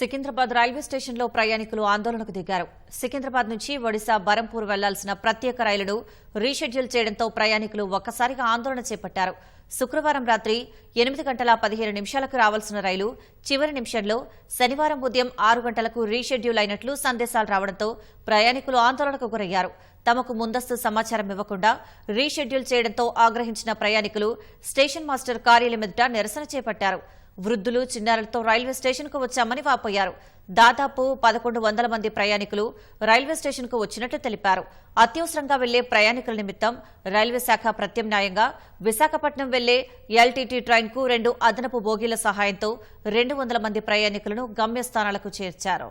Secunderabad railway స్టేషన్లో ప్రయాణికులు ఆందోళనకు దిగారు. సికింద్రాబాద్ నుంచి ఒడిశా బరంపూర్ వెళ్ళాల్సిన ప్రత్యేక రైలును రీషెడ్యూల్ చేయడంతో ప్రయాణికులు ఒక్కసారిగా ఆందోళన చేపట్టారు. శుక్రవారం రాత్రి ఎనిమిది గంటల పదిహేను నిమిషాలకు రావాల్సిన రైలు చివరి నిమిషంలో శనివారం ఉదయం ఆరు గంటలకు రీషెడ్యూల్ అయినట్లు సందేశాలు రావడంతో ప్రయాణికులు ఆందోళనకు గురయ్యారు. తమకు ముందస్తు సమాచారం ఇవ్వకుండా రీషెడ్యూల్ చేయడంతో ఆగ్రహించిన ప్రయాణికులు స్టేషన్ మాస్టర్ కార్యాలయం ఎదుట నిరసన చేపట్టారు. వృద్ధులు చిన్నారులతో రైల్వే స్టేషన్కు వచ్చామని వాపోయారు. దాదాపు పదకొండు వందల మంది ప్రయాణికులు రైల్వే స్టేషన్కు వచ్చినట్లు తెలిపారు. అత్యవసరంగా వెళ్ళే ప్రయాణికుల నిమిత్తం రైల్వే శాఖ ప్రత్యామ్నాయంగా విశాఖపట్నం వెళ్ళే ఎల్టీటీ ట్రైన్కు రెండు అదనపు బోగీల సహాయంతో రెండు వందల మంది ప్రయాణికులను గమ్యస్థానాలకు చేర్చారు.